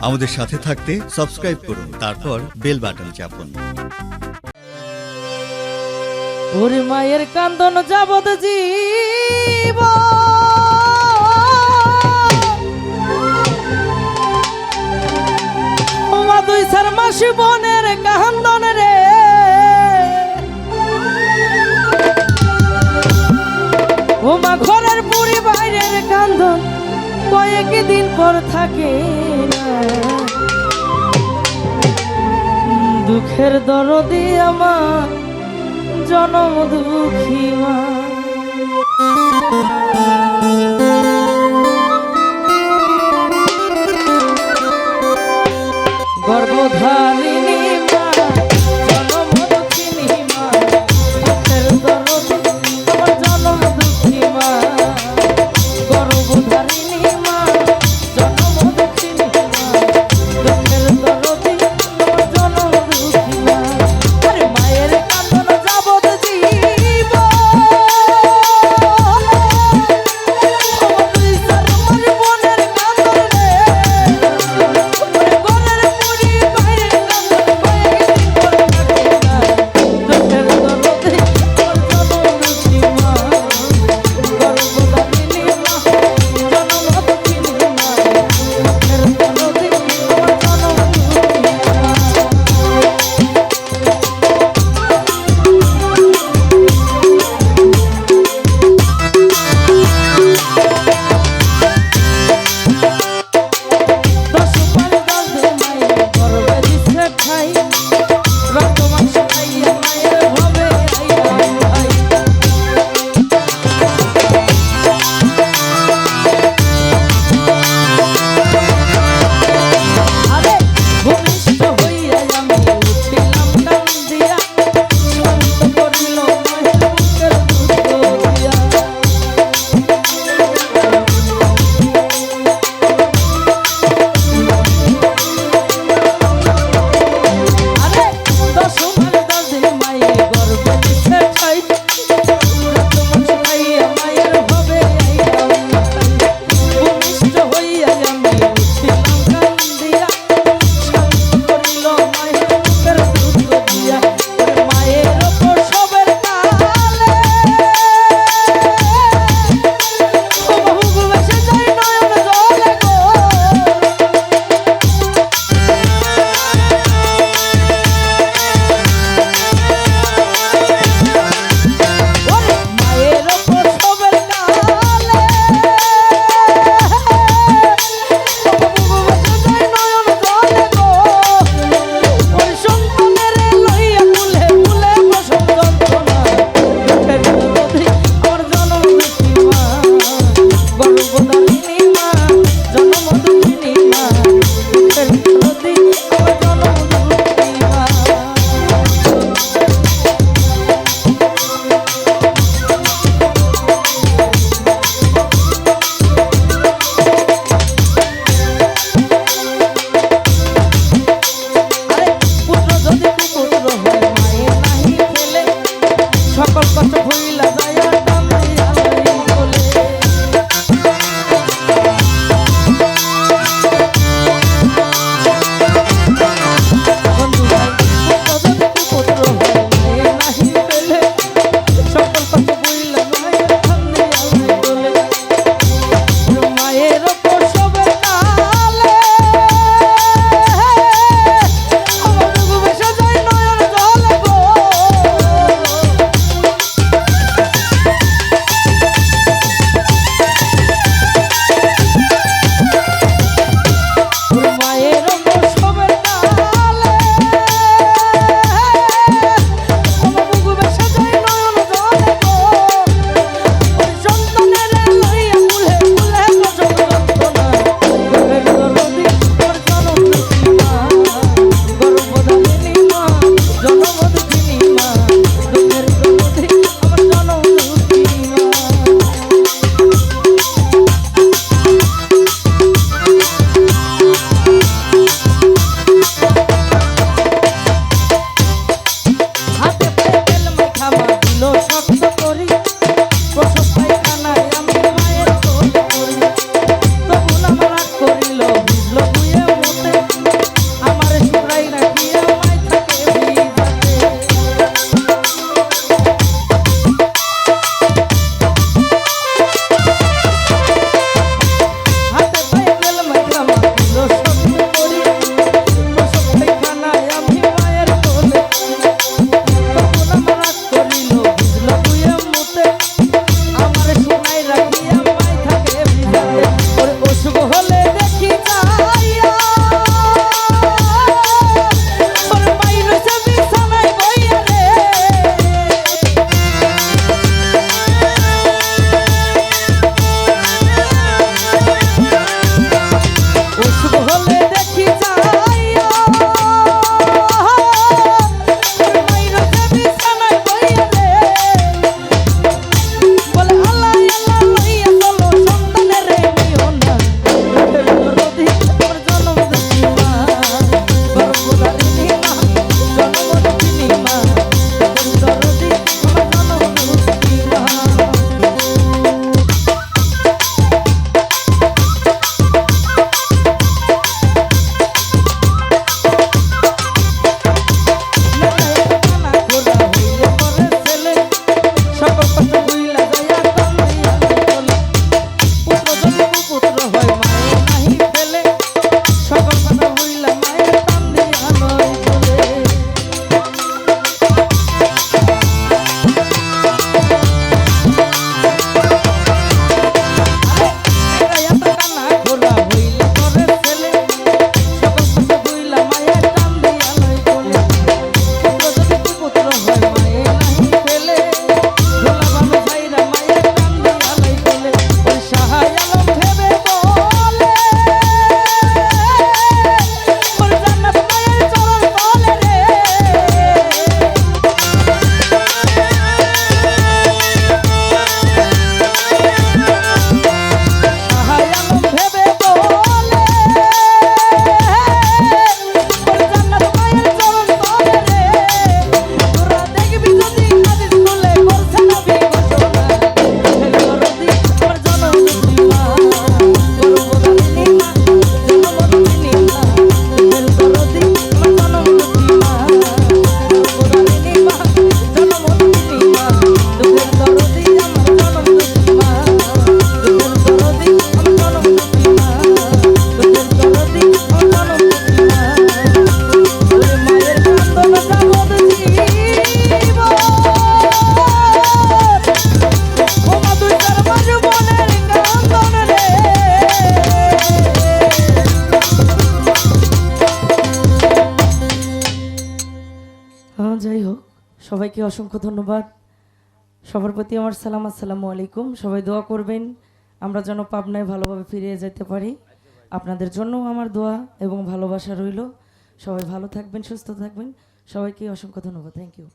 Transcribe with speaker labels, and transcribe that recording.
Speaker 1: আমাদের সাথে থাকতে সাবস্ক্রাইব করুন, তারপর বেল বাটন চাপুন।
Speaker 2: ওরে মায়ের কান্দন যাবত জীব। দুই সার দিন পর থাকে দুঃখের দরদি আমার জনম দুঃখী মা। সবাইকে অসংখ্য ধন্যবাদ। সবার প্রতি আমার সালাম, আসসালামু আলাইকুম। সবাই দোয়া করবেন, আমরা যেন পাবনায় ভালোভাবে ফিরিয়ে যেতে পারি। আপনাদের জন্য আমার দোয়া এবং ভালোবাসা রইল। সবাই ভালো থাকবেন, সুস্থ থাকবেন। সবাইকে অসংখ্য ধন্যবাদ। Thank you